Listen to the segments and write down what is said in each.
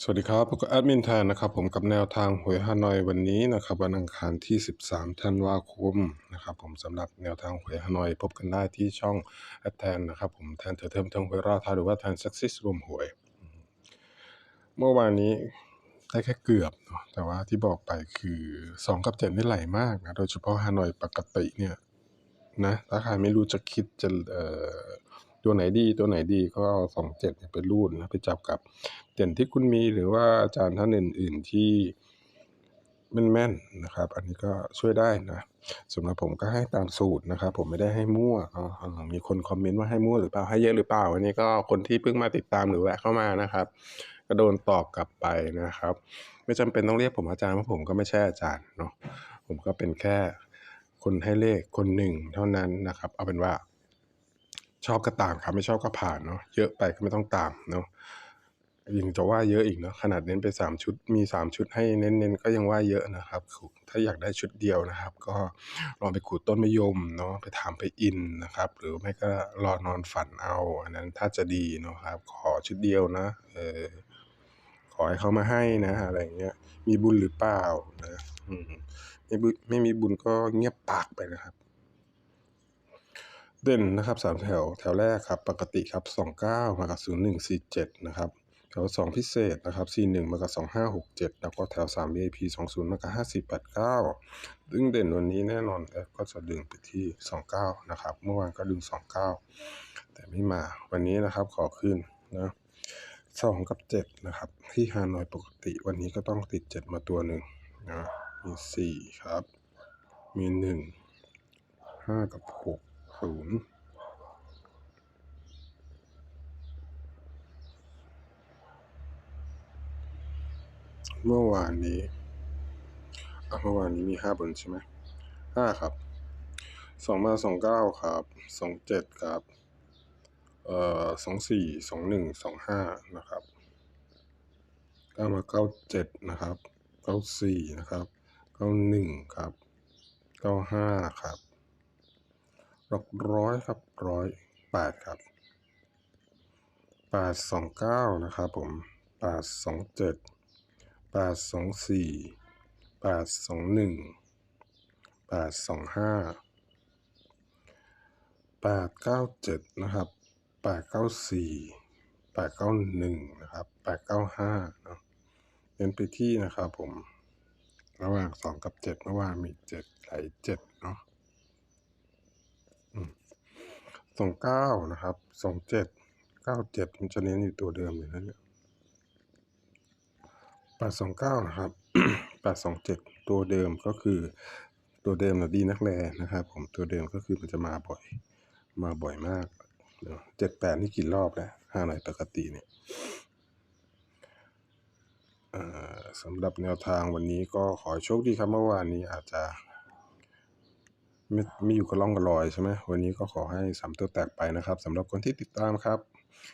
สวัสดีครับพบกับแอดมินแทนนะครับผมกับแนวทางหวยฮานอยวันนี้นะครับวันอังคารที่ 13 ธันวาคมนะครับผมสำหรับแนวทางหวยฮานอยพบกันได้ที่ช่องแอดแทนนะครับผมแทนเถอเทิมเทิงหวยราทาหรือว่าแทนซักซิสรวมหวย เมื่อวานนี้ได้แค่เกือบเนาะแต่ว่าที่บอกไปคือ 2 กับ 7 นี่ไหลมากนะโดยเฉพาะฮานอยปกติเนี่ยนะถ้าใครไม่รู้จะคิดจะเอ่อ ตัวไหนดีตัวไหนดีก็เอาสองเจ็ดไปรูดนะไปจับกับเด่นที่คุณมีหรือว่าอาจารย์ท่านอื่น ๆที่แม่นๆนะครับ อันนี้ก็ช่วยได้นะสำหรับผมก็ให้ตามสูตรนะครับ ผมไม่ได้ให้มั่วเนาะอ่ามีคนคอมเมนต์ว่าให้มั่วหรือเปล่าให้เยอะหรือเปล่าอันนี้ก็คนที่เพิ่งมาติดตามหรือแวะเข้ามานะครับก็โดนตอบกลับไปนะครับ ไม่จำเป็นต้องเรียกผมอาจารย์เพราะผมก็ไม่ใช่อาจารย์เนาะผมก็เป็นแค่คนให้เลขคนหนึ่งเท่านั้นนะครับ เอาเป็นว่า ชอบก็ตามครับไม่ชอบก็ผ่านเนาะเยอะไปก็ไม่ต้องตามเนาะยังจะว่าเยอะอีกเนาะขนาดเน้นไปสามชุดมีสามชุดให้เน้นๆก็ยังว่าเยอะนะครับ ถ้าอยากได้ชุดเดียวนะครับ ก็ลองไปขูดต้นมะยมเนาะไปถามไปอินนะครับ หรือไม่ก็รอนอนฝันเอา อันนั้นถ้าจะดีเนาะครับ ขอชุดเดียวนะเออขอให้เขามาให้นะ อะไรเงี้ยมีบุญหรือเปล่านะอืมไม่บุญไม่มีบุญก็เงียบปากไปนะครับ เด่นนะครับสามแถวแถวแรกครับปกติครับสองเก้ามากับศูนย์หนึ่งสี่เจ็ดนะครับแถวสองพิเศษนะครับสี่หนึ่งมากับสองห้าหกเจ็ดแล้วก็แถวสาม VIP สองศูนย์มากับห้าสี่แปดเก้าดึงเด่นวันนี้แน่นอนแอปก็จะดึงไปที่สองเก้านะครับเมื่อวานก็ดึงสองเก้าแต่ไม่มาวันนี้นะครับขอขึ้นนะสองกับเจ็ดนะครับ ที่ฮานอยปกติวันนี้ก็ต้องติดเจ็ดมาตัวหนึ่งนะมีสี่ครับ มีหนึ่งห้ากับหก ศูนย์เมื่อวานนี้เมื่อวานนี้มีห้าบนใช่ไหมห้าครับสองมาสองเก้าครับสองเจ็ดครับเอ่อสองสี่สองหนึ่งสองห้านะครับเก้ามาเก้าเจ็ดนะครับเก้าสี่นะครับเก้าหนึ่งครับเก้าห้าครับ หลักร้อยครับร้อยแปดครับแปดสองเก้านะครับผมแปดสองเจ็ดแปดสองสี่แปดสองหนึ่งแปดสองห้าแปดเก้าเจ็ดนะครับแปดเก้าสี่แปดเก้าหนึ่งนะครับแปดเก้าห้าเนาะเน้นไปที่นะครับผม ระหว่างสองกับเจ็ดเมื่อวานมีเจ็ดไหลเจ็ดเนาะ สองเก้านะครับ สองเจ็ด เก้าเจ็ดมันจะเน้นอยู่ตัวเดิมอยู่นั่นเนี่ยแปดสองเก้านะครับ แปดสองเจ็ดตัวเดิมก็คือ ตัวเดิมนะดีนักแลนะครับ ผมตัวเดิมก็คือมันจะมาบ่อย มาบ่อยมากเจ็ดแปดนี่กี่รอบแล้วห้าหน่อยปกติเนี่ยสำหรับแนวทางวันนี้ก็ขอโชคดีครับเมื่อวานนี้อาจจะ ไม่ไม่อยู่กับร่องกับรอยใช่ไหมวันนี้ก็ขอให้สามตัวแตกไปนะครับสำหรับคนที่ติดตามครับ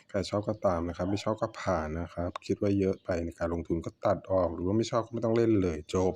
ใครชอบก็ตามนะครับ ไม่ชอบก็ผ่านนะครับ คิดว่าเยอะไปในการลงทุนก็ตัดออก หรือว่าไม่ชอบก็ไม่ต้องเล่นเลยจบ